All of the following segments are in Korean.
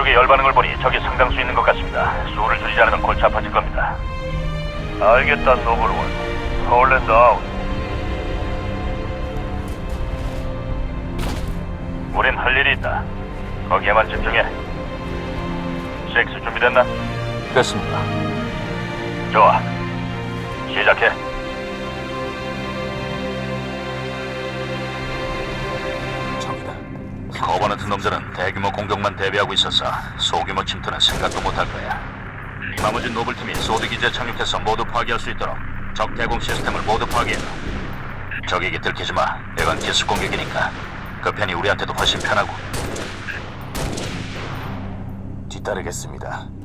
쪽에 열반응을 보니 적이 상당수 있는 것 같습니다. 수를 줄이지 않으면 골치 아파질 겁니다. 알겠다, 노블 원. 홀랜드 아웃. 우린 할 일이 있다. 거기에만 집중해. 섹스 준비됐나? 됐습니다. 좋아. 공격만 대비하고 있어서 소규모 침투는 생각도 못할 거야. 나머지 노블팀이 소드 기지에 착륙해서 모두 파괴할 수 있도록 적 대공 시스템을 모두 파괴해라. 적에게 들키지 마. 이건 기습 공격이니까. 그 편이 우리한테도 훨씬 편하고. 뒤따르겠습니다.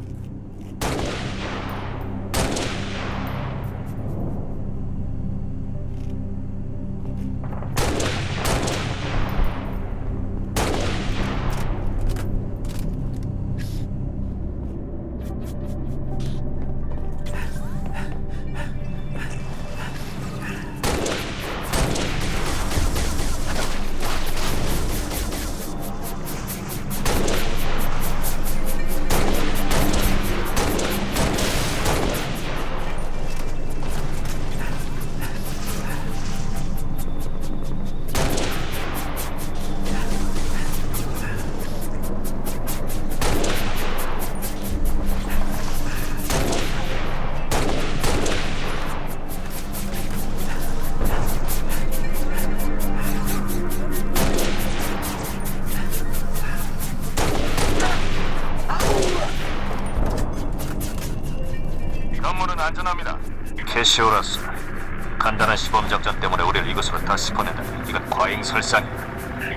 시오라스. 간단한 시범 작전 때문에 우리를 이곳으로 다시 보내다. 이건 과잉설상이야.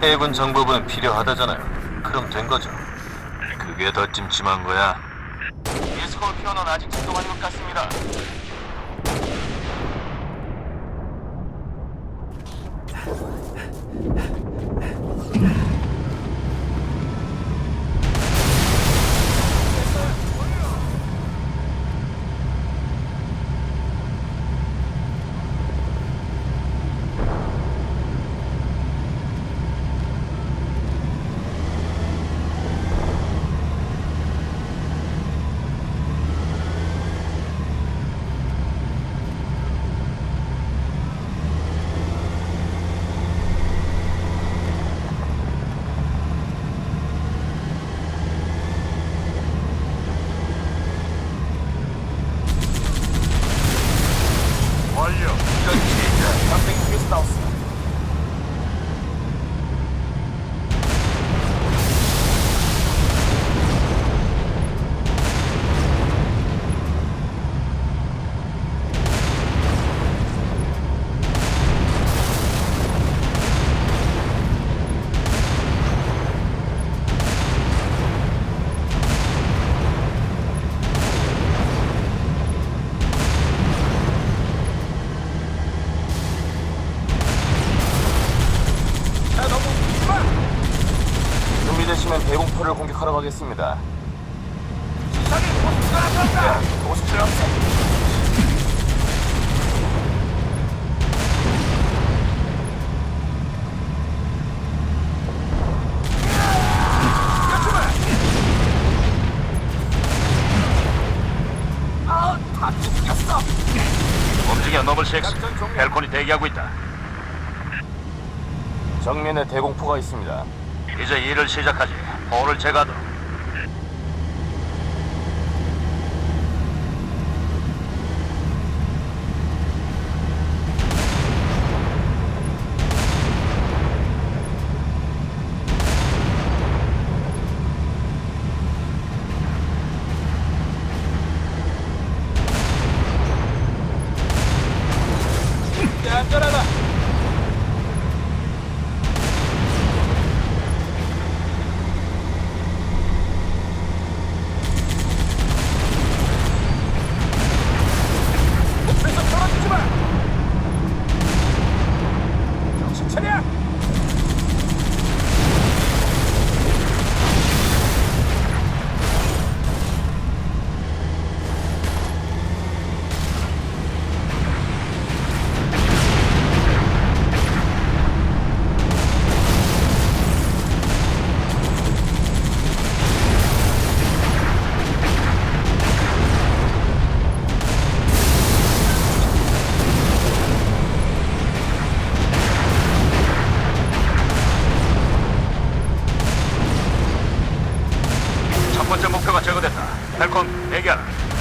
해군 정보부는 필요하다잖아요. 그럼 된 거죠. 그게 더 찜찜한 거야. 스콜피오는 아직 작동하는 것 같습니다. 완료. 선생님 퀴즈 나왔어. 준비되시면 대공포를 도시처럼 움직여 노블 식스. 펠콘이 대기하고 있다. 정면에 대공포가 있습니다. 이제 일을 시작하지. 홀을 제거하도록. 달콤 대기하라.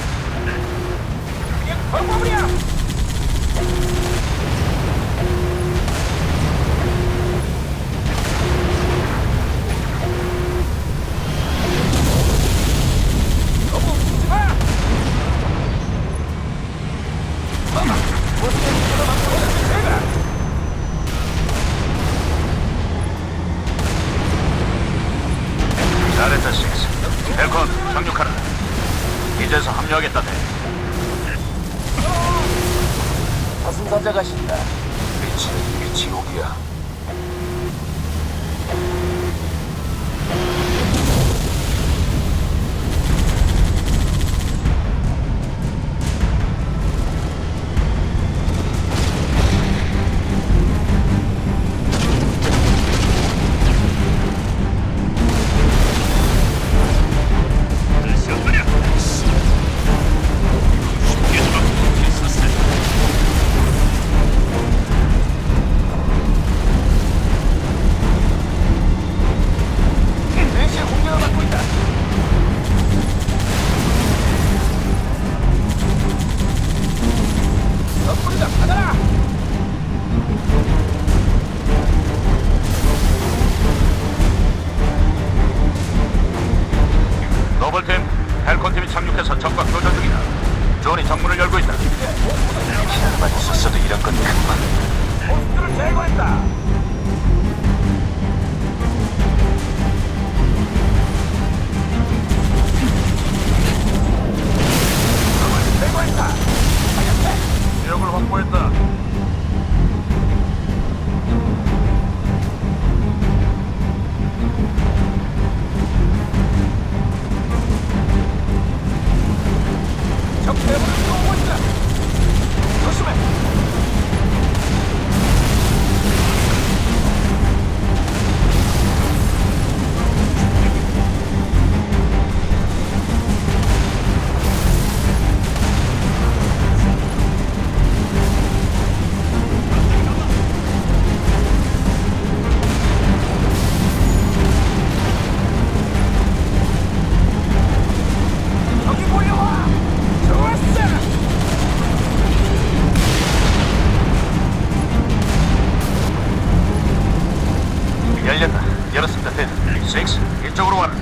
열었습니다, 대장. 6, 이쪽으로 와라.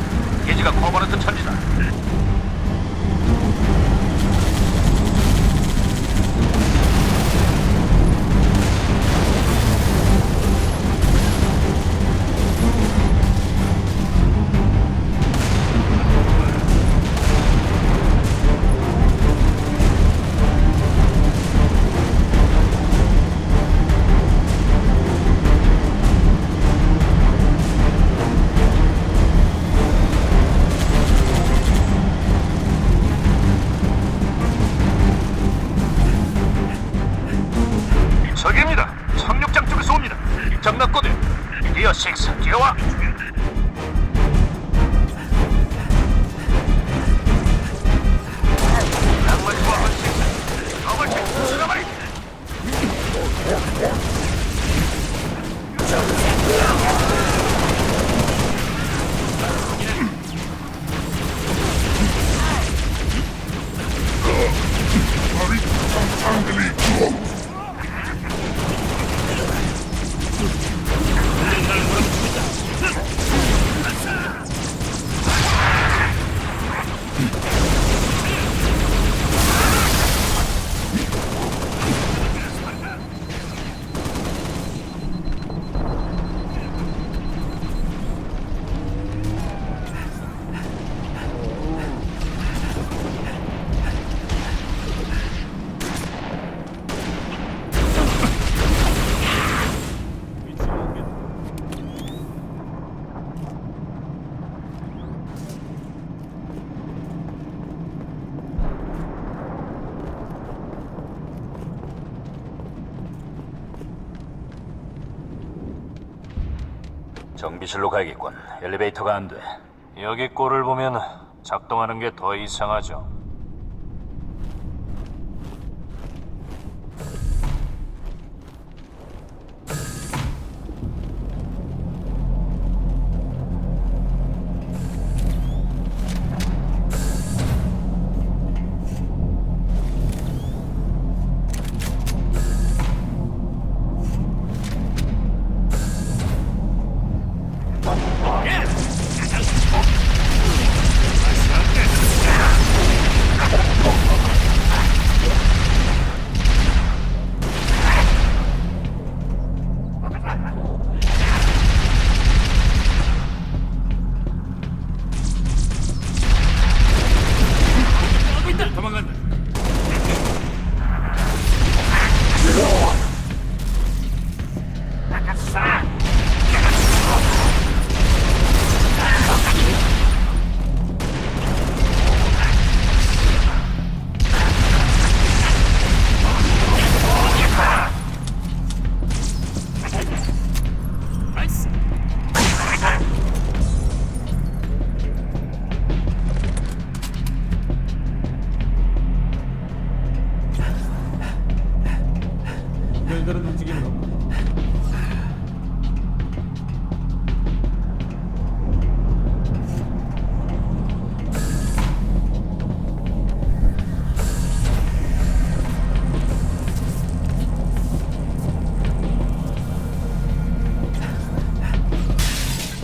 기지가 커버넌트 천지다. 정상 경비실로 가야겠군. 엘리베이터가 안 돼. 여기 꼴을 보면 작동하는 게 더 이상하죠.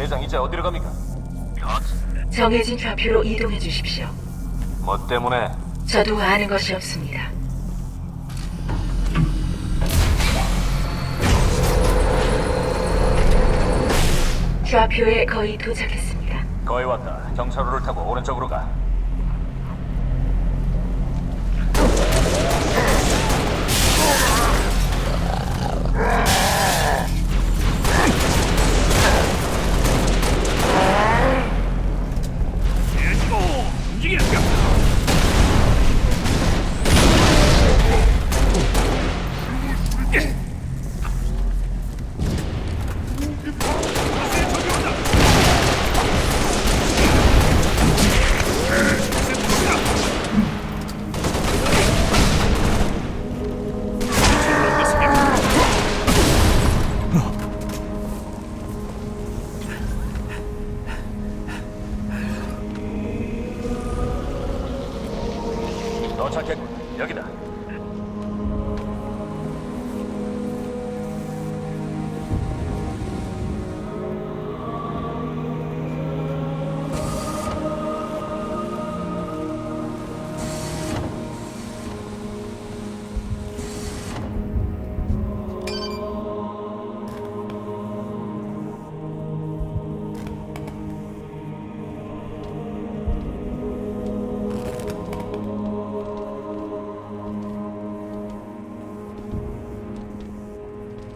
대장 이제 어디로 갑니까? 정해진 좌표로 이동해 주십시오. 뭐 때문에 저도 아는 것이 없습니다. 좌표에 거의 도착했습니다. 거의 왔다. 경사로를 타고 오른쪽으로 가.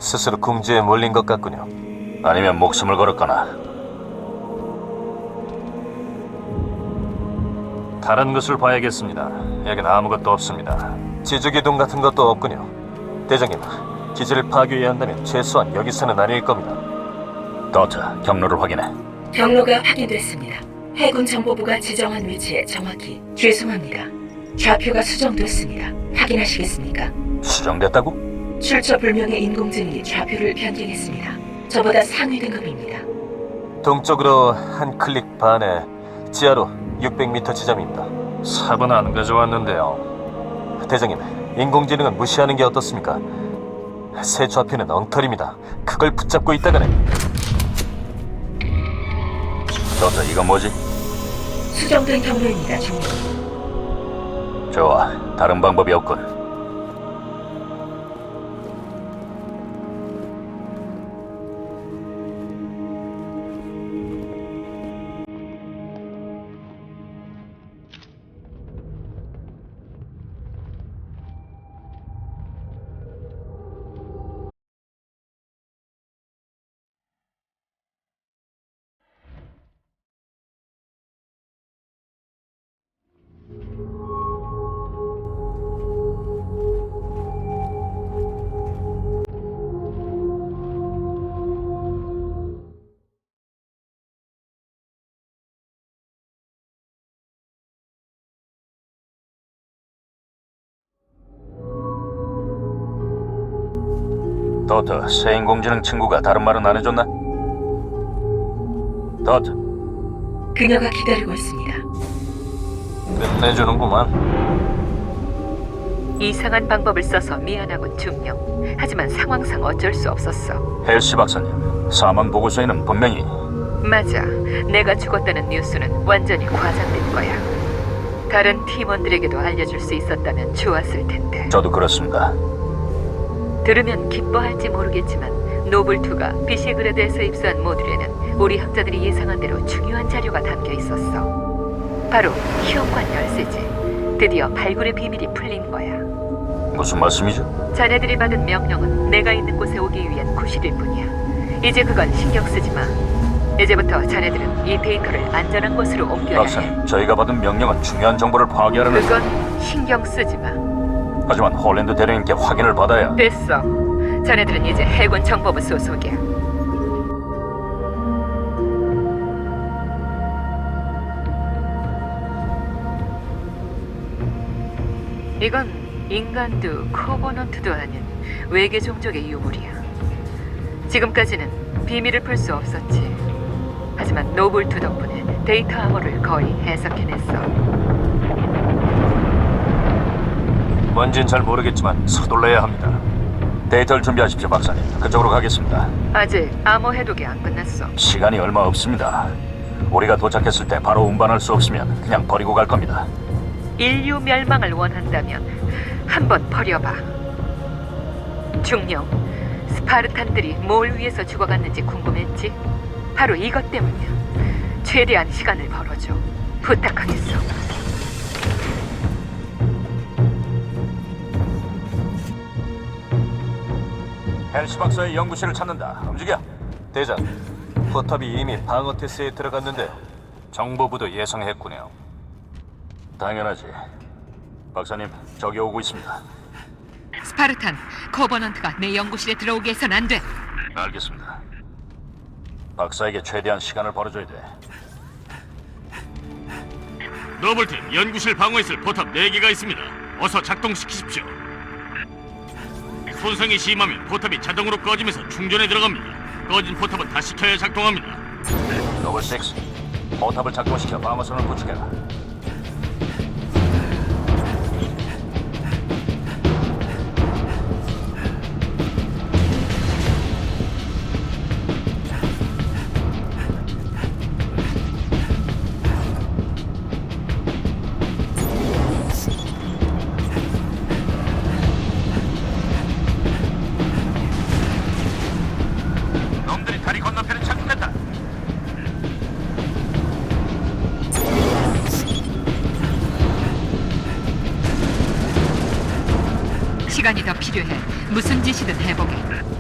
스스로 궁지에 몰린 것 같군요. 아니면 목숨을 걸었거나. 다른 것을 봐야겠습니다. 여긴 아무것도 없습니다. 지주기둥 같은 것도 없군요. 대장님, 기지를 파괴해야 한다면 최소한 여기서는 아닐 겁니다. 더트, 경로를 확인해. 경로가 확인됐습니다. 해군 정보부가 지정한 위치에 정확히 죄송합니다. 좌표가 수정됐습니다. 확인하시겠습니까? 수정됐다고? 출처 불명의 인공지능이 좌표를 변경했습니다. 저보다 상위 등급입니다. 동쪽으로 한 클릭 반에 지하로 600m 지점입니다. 삽은 안 가져왔는데요. 대장님, 인공지능은 무시하는 게 어떻습니까? 새 좌표는 엉터리입니다. 그걸 붙잡고 있다가는 더트, 이건 뭐지? 수정된 경로입니다, 중령. 좋아. 다른 방법이 없군. 더트, 새 인공지능 친구가 다른 말은 안 해줬나? 더트, 그녀가 기다리고 있습니다. 끝내주는구만. 이상한 방법을 써서 미안하군 중령. 하지만 상황상 어쩔 수 없었어. 헬시 박사님, 사망 보고서에는 분명히 맞아. 내가 죽었다는 뉴스는 완전히 과장된 거야. 다른 팀원들에게도 알려줄 수 있었다면 좋았을 텐데. 저도 그렇습니다. 들으면 기뻐할지 모르겠지만 노블2가 비시그레드에서 입수한 모듈에는 우리 학자들이 예상한 대로 중요한 자료가 담겨 있었어. 바로 희영관 열쇠지. 드디어 발굴의 비밀이 풀린 거야. 무슨 말씀이죠? 자네들이 받은 명령은 내가 있는 곳에 오기 위한 구실일 뿐이야. 이제 그건 신경 쓰지 마. 이제부터 자네들은 이 데이터를 안전한 곳으로 옮겨야 해. 박사님, 저희가 받은 명령은 중요한 정보를 파괴하라는. 그건 신경 쓰지 마. 하지만 홀랜드 대령님께 확인을 받아야. 됐어. 자네들은 이제 해군 정보부 소속이야. 이건 인간도 코버넌트도 아닌 외계 종족의 유물이야. 지금까지는 비밀을 풀 수 없었지. 하지만 노블투 덕분에 데이터 암호를 거의 해석해냈어. 뭔진 잘 모르겠지만 서둘러야 합니다. 데이터를 준비하십시오, 박사님. 그쪽으로 가겠습니다. 아직 암호 해독이 안 끝났어. 시간이 얼마 없습니다. 우리가 도착했을 때 바로 운반할 수 없으면 그냥 버리고 갈 겁니다. 인류 멸망을 원한다면 한번 버려봐. 중령, 스파르탄들이 뭘 위해서 죽어갔는지 궁금했지? 바로 이것 때문이야. 최대한 시간을 벌어줘. 부탁하겠어. 헬시 박사의 연구실을 찾는다. 움직여. 대장, 포탑이 이미 방어 태세에 들어갔는데 정보부도 예상했군요. 당연하지. 박사님, 저기 오고 있습니다. 스파르탄, 커버넌트가 내 연구실에 들어오게 해선 안 돼. 알겠습니다. 박사에게 최대한 시간을 벌어줘야 돼. 노블팀 연구실 방어에 있을 포탑 4개가 있습니다. 어서 작동시키십시오. 손상이 심하면 포탑이 자동으로 꺼지면서 충전에 들어갑니다. 꺼진 포탑은 다시 켜야 작동합니다. 노블 6, 포탑을 작동시켜 방어선을 구축해라. 시간이 더 필요해. 무슨 짓이든 해보게.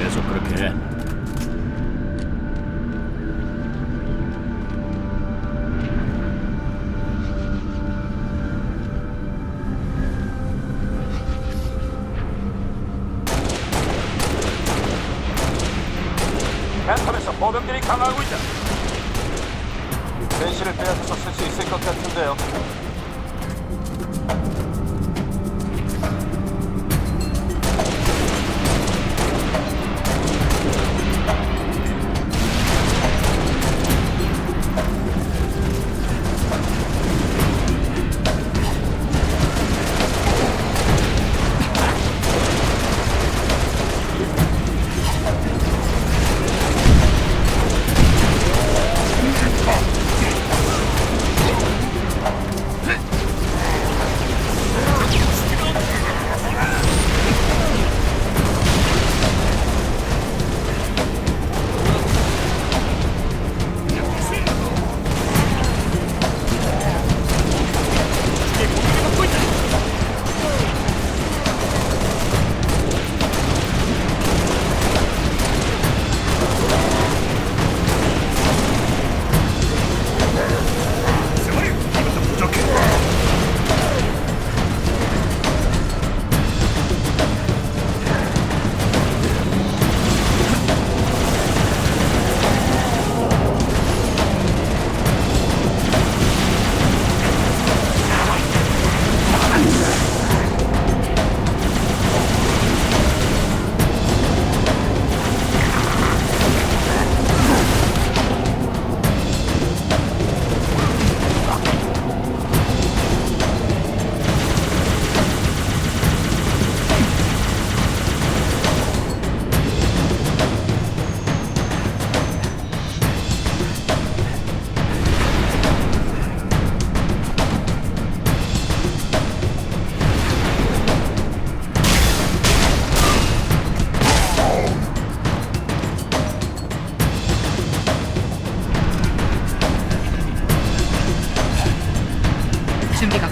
계속 그렇게 해. 팬텀에서 보병들이 강화하고 있다. 벤시를 빼앗아서 쓸 수 있을 것 같은데요.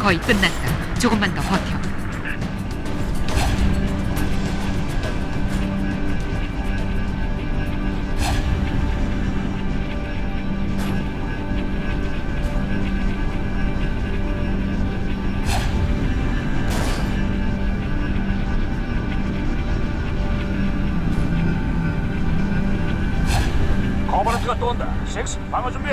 거의 끝났다. 조금만 더 버텨. 커버런트가 또 온다. 섹스 방어 준비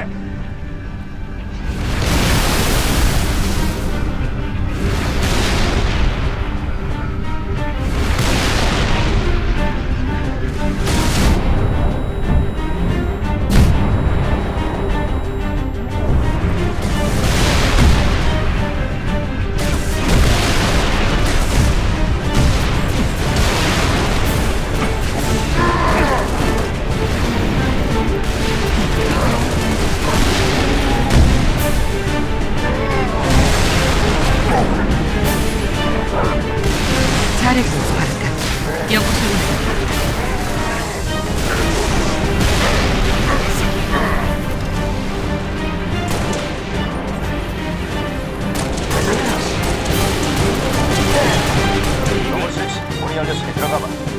열렸으니 들어가봐.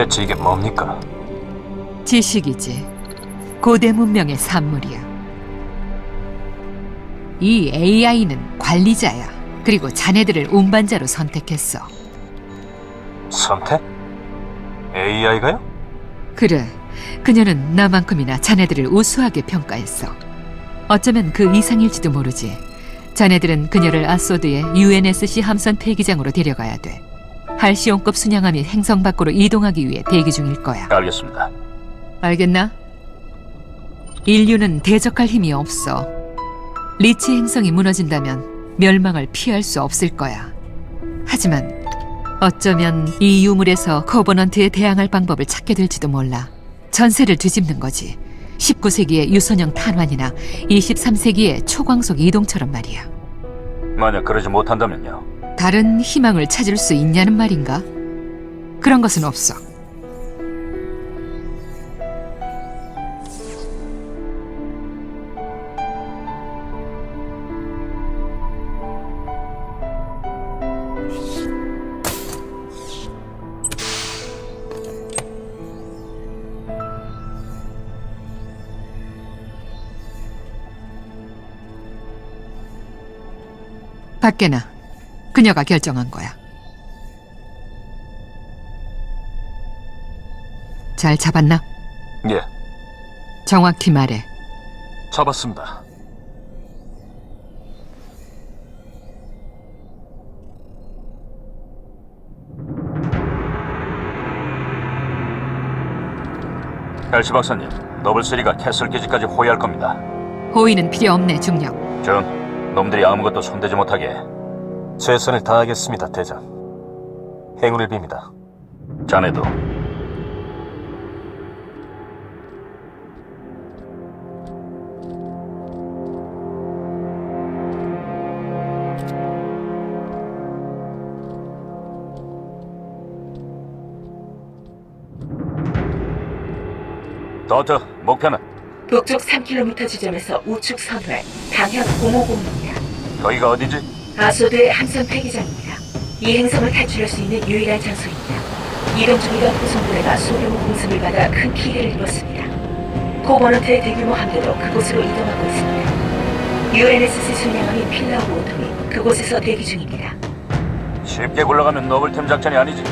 대체 이게 뭡니까? 지식이지. 고대 문명의 산물이야. 이 AI는 관리자야. 그리고 자네들을 운반자로 선택했어. 선택? AI가요? 그래. 그녀는 나만큼이나 자네들을 우수하게 평가했어. 어쩌면 그 이상일지도 모르지. 자네들은 그녀를 아소드의 UNSC 함선 폐기장으로 데려가야 돼. 할시온급 순양함이 행성 밖으로 이동하기 위해 대기 중일 거야. 알겠습니다. 알겠나? 인류는 대적할 힘이 없어. 리치 행성이 무너진다면 멸망을 피할 수 없을 거야. 하지만 어쩌면 이 유물에서 코버넌트에 대항할 방법을 찾게 될지도 몰라. 전세를 뒤집는 거지. 19세기의 유선형 탄환이나 23세기의 초광속 이동처럼 말이야. 만약 그러지 못한다면요. 다른 희망을 찾을 수 있냐는 말인가? 그런 것은 없어. 밖에나 그녀가 결정한 거야. 잘 잡았나? 예, 정확히 말해. 잡았습니다. 엘시 박사님, 너블스리가 캐슬 기지까지 호위할 겁니다. 호의는 필요 없네, 중력. 전 놈들이 아무것도 손대지 못하게 최선을 다하겠습니다, 대장. 행운을 빕니다. 자네도 더트 목표는 북쪽 3km 지점에서 우측 선회 방향 050입니다. 거기가 어디지? 아소드의 함선 폐기장입니다. 이 행성을 탈출할 수 있는 유일한 장소입니다. 이동 중이던 구성부대가 소규모 공습을 받아 큰 피해를 입었습니다. 코버넌트의 대규모 함대도 그곳으로 이동하고 있습니다. UNSC 순양함인 필라우 오tom이 그곳에서 대기 중입니다. 쉽게 굴러가면 노블템 작전이 아니지.